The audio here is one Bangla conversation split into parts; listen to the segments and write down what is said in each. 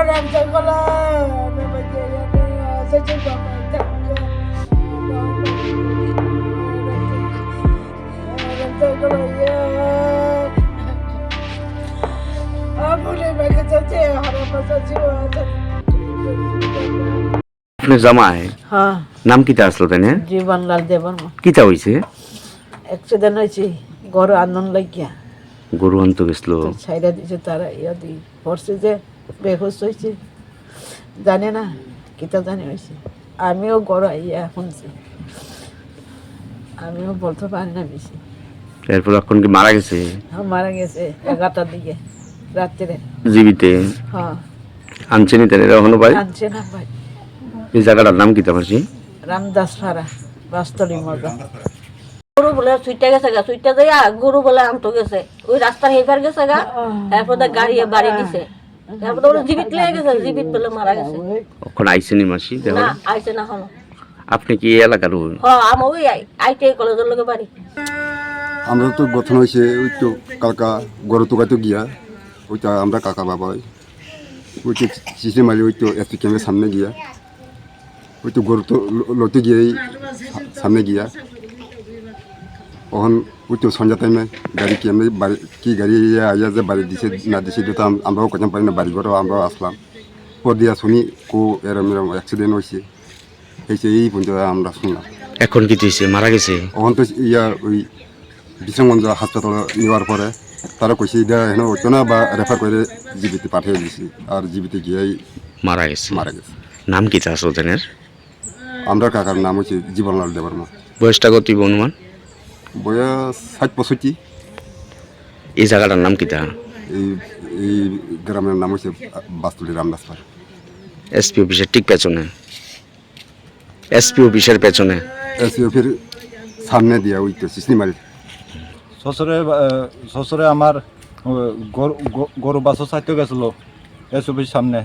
Orang sekolah, sejumpa. Orang sekolah ya. Harapan জামাই হ্যাঁ নাম কিতা আসলো তাই না জীবনলাল দেবর্মা কিতা হয়েছে অ্যাক্সিডেন্ট হয়েছে গরু আন্দোলন লাগিয়া গরু আনতে গেছিল ছাইরা দিছে তারা ইয়া দি পড়ছে যে বেহুশ হয়েছে। জানে না কিতা জানে হয়েছে। আমিও গরু ইয়া শুনছি আমিও বলতে পারি না বেশি। এরপর এখন কি মারা গেছে? হ্যাঁ, মারা গেছে এগারোটার দিকে রাত্রে। জীবিতে? হ্যাঁ। আনছেনি তাই এখনও ভাই আনছে না ভাই এই জায়গাটার নাম কিতা পারছি রামদাস মজা গরু বলে সুইটা গেছে গা সুইটা যাইয়া গরু বলে আনতো গেছে। ওই রাস্তার হেপার গেছে গা তারপর গাড়ি বাড়ি দিছে। তারপর ওরা জীবিত লেগে গেছে জীবিত বলে মারা গেছে। এখন আইসেনি মাসি না আইছে না হলো আপনি কি এই এলাকার ওই? আমার ওই আইটি কলেজের লোকে বাড়ি। আমরা তো গঠন হয়েছে ওই তো কালকা গড় তোকাতে গিয়া ওইটা আমরা কাকা বাবা ওই। তো চিঠি মারি ওই তো এসপি ক্যাম্পের সামনে গিয়া ওই তো গরু তো লতে গিয়েই সামনে গিয়া। ওখান ওই তো সন্ধ্যা টাইমে গাড়ি কি আমি বাড়ি কি গাড়ি ইয়া আইয়া যে বাড়ি দিছে না দিছে তো আমরাও কথা পারি না বাড়ি ঘরও আমরাও আসলাম। পর দিয়া শুনি কো এরম এরম অ্যাক্সিডেন্ট হয়েছে হয়েছে এই পর্যন্ত আমরা শুনলাম। এখন কি হয়েছে মারা গেছে? ওখান তো ইয়া ওই বিশ্বগঞ্জ হাসপাতালে নেওয়ার পরে তারা কইছে এটা হেন হতো না বা রেফার করে জীবিতে পাঠিয়ে দিছি। আর জীবিতে গিয়েই মারা গেছে। মারা গেছে। নাম কি আসলো তাই আমরা কাকার নাম হচ্ছে জীবনলাল দেবর্মা বয়সটা কত অনুমান বয়স ষাট পঁয়ষট্টি এই জায়গাটার নাম কিতা এই এই গ্রামের নাম হচ্ছে বাস্তুলি রামদাস পাড় এসপি অফিসের ঠিক পেছনে এসপি অফিসের পেছনে এসিওফের সামনে দিয়া ওই তো সিসনিমারি শ্বশুরে আমার গরু গ- গরু বাছর চাইতে গেছিল এই ছবির সামনে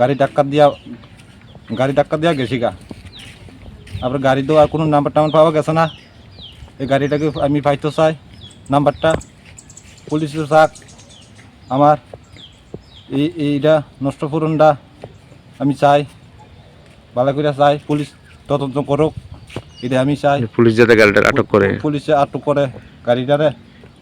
গাড়ি ডাক্কা দিয়া গাড়ি ডাক্কা দিয়া গেছি গা তারপরে গাড়ি তো আর কোনো নাম্বার টাম্বার পাওয়া গেছে না এই গাড়িটাকে আমি পাইতে চাই। নাম্বারটা পুলিশের চাক আমার এই এইটা নষ্ট পূরণটা আমি চাই। ভালো করে চাই পুলিশ তদন্ত করুক এটা আমি চাই। পুলিশ যাতে গাড়িটা আটক করে। পুলিশে আটক করে গাড়িটারে।